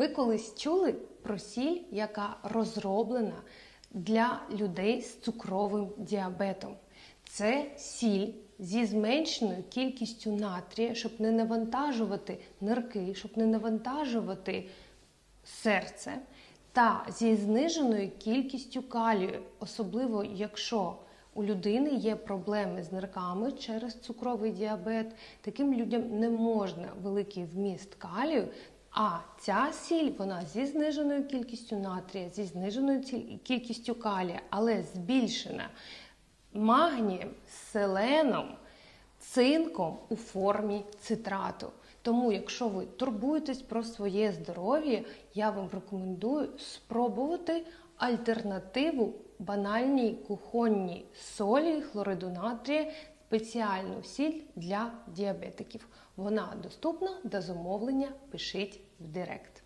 ви колись чули про сіль, яка розроблена для людей з цукровим діабетом? Це сіль зі зменшеною кількістю натрія, щоб не навантажувати нирки, щоб не навантажувати серце, та зі зниженою кількістю калію, особливо якщо у людини є проблеми з нирками через цукровий діабет. Таким людям не можна великий вміст калію. А ця сіль вона зі зниженою кількістю натрія, зі зниженою кількістю калія, але збільшена магнієм, селеном, цинком у формі цитрату. Тому, якщо ви турбуєтесь про своє здоров'я, я вам рекомендую спробувати альтернативу банальній кухонній солі хлориду натрія, спеціальну сіль для діабетиків. Вона доступна до замовлення. Пишіть в Директ.